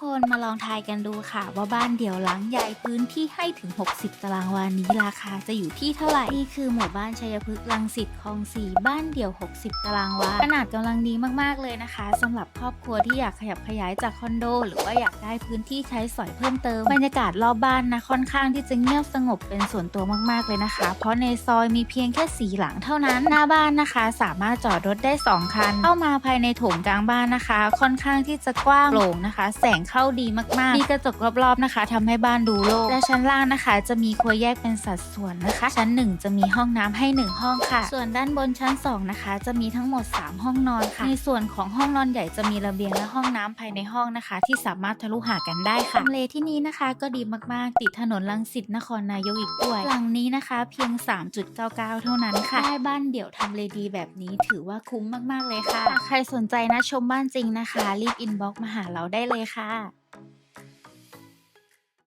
คนมาลองทายกันดูค่ะ ว่าบ้านเดี่ยวหลังใหญ่พื้นที่ให้ถึง 60 ตารางวานี้ราคาจะอยู่ที่เท่าไหร่ นี่คือหมู่บ้านชัยพฤกษ์ลังสิตคลองสี่บ้านเดี่ยว 60 ตารางวาขนาดกำลังดีมากๆเลยนะคะสำหรับครอบครัวที่อยากขยับขยายจากคอนโด หรือว่าอยากได้พื้นที่ใช้สอยเพิ่มเติมบรรยากาศรอบบ้านนะค่อนข้างที่จะเงียบสงบเป็นส่วนตัวมากๆเลยนะคะ เพราะในซอยมีเพียงแค่สีหลังเท่านั้นหน้าบ้านนะคะ สามารถจอดรถได้ 2 คัน เข้ามาภายในโถงกลางบ้านนะคะ ค่อนข้างที่จะกว้างโปร่งนะคะ แสงเข้าดีมากๆ มีกระจกรอบๆนะคะทำให้บ้านดูโล่งและชั้นล่างนะคะ จะมีครัวแยกเป็นสัดส่วนนะคะ ชั้น 1 จะมีห้องน้ำให้ 1 ห้องค่ะ ส่วนด้านบนชั้น 2 นะคะ จะมีทั้งหมด 3 ห้องนอนค่ะ ในส่วนของห้องนอนใหญ่จะมีระเบียงและห้องน้ำภายในห้องนะคะ ที่สามารถทะลุหากันได้ค่ะทำเลที่นี้นะคะ ก็ดีมากๆ ติดถนนลังสิตนครนายกอีกด้วยหลังนี้นะคะ เพียง 3.99 เท่านั้นค่ะได้บ้านเดี่ยวทำเลดีแบบนี้ถือว่าคุ้มมากๆเลยค่ะหากใครสนใจนะชมบ้านจริงนะคะ รีบอินบ็อกมาหาเราได้เลยค่ะ啦。